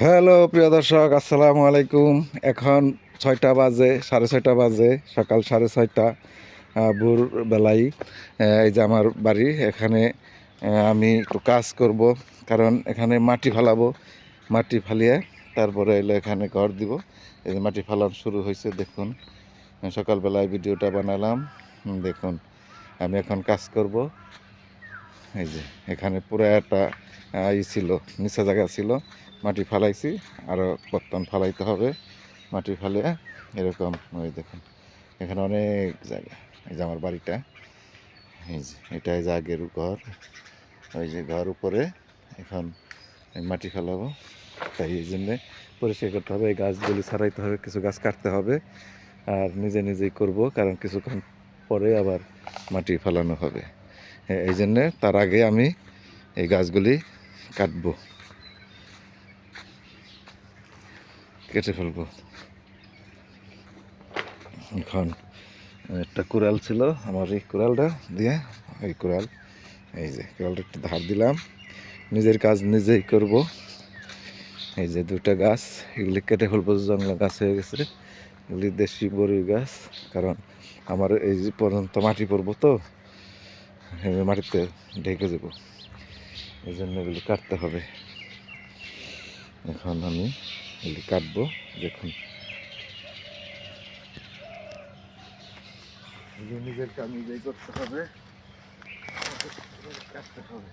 Hello প্রিয় দর্শক আসসালামু আলাইকুম। এখন ছয়টা বাজে সাড়ে ছয়টা বাজে সকাল সাড়ে ছয়টা আহ, ভোর বেলায় এই যে আমার বাড়ি এখানে আমি একটু কাজ করব কারণ এখানে মাটি ফালাবো মাটি ফালিয়ে তারপরে এলো এখানে ঘর দিব। এই যে মাটি ফালানো শুরু হয়েছে দেখুন। সকালবেলায় ভিডিওটা বানালাম দেখুন। আমি এখন কাজ করব। এই যে, এখানে পুরো একটা ই ছিল, নিচা জায়গা ছিল, মাটি ফালাইছি আরও বর্তমান ফালাইতে হবে, মাটি ফালিয়ে এরকম, ওই দেখুন, এখানে অনেক জায়গা, এই যে আমার বাড়িটা, এই যে, এটাই যে আগের ঘর, ওই যে ঘর উপরে, এখন মাটি ফেলাবো, তাই এই জন্যে পরিষ্কার করতে হবে, এই গাছগুলি ছাড়াইতে হবে, কিছু গাছ কাটতে হবে, আর নিজে নিজেই করব, কারণ কিছুক্ষণ পরে আবার মাটি ফেলানো হবে। এই জন্যে তার আগে আমি এই গাছগুলি কাটবো। কেটে ফেলব। এখন একটা কুড়াল ছিল আমার এই কুড়ালটা দিয়ে, এই কুড়াল, এই যে কুড়ালটা একটু ধার দিলাম। নিজের কাজ নিজেই করব। এই যে দুটা গাছ, এগুলি কেটে ফেলব জঙ্গল গাছ হয়ে গেছে। এগুলি দেশি বড়ি গাছ, কারণ আমার এই যে পর্যন্ত মাটি পড়ব তো মাটিতে ঢেকে যাব এই জন্য এগুলি কাটতে হবে। এখন আমি এগুলি কাটবো দেখুন নিজের কাজ নিজেই করতে হবে। কাটতে হবে।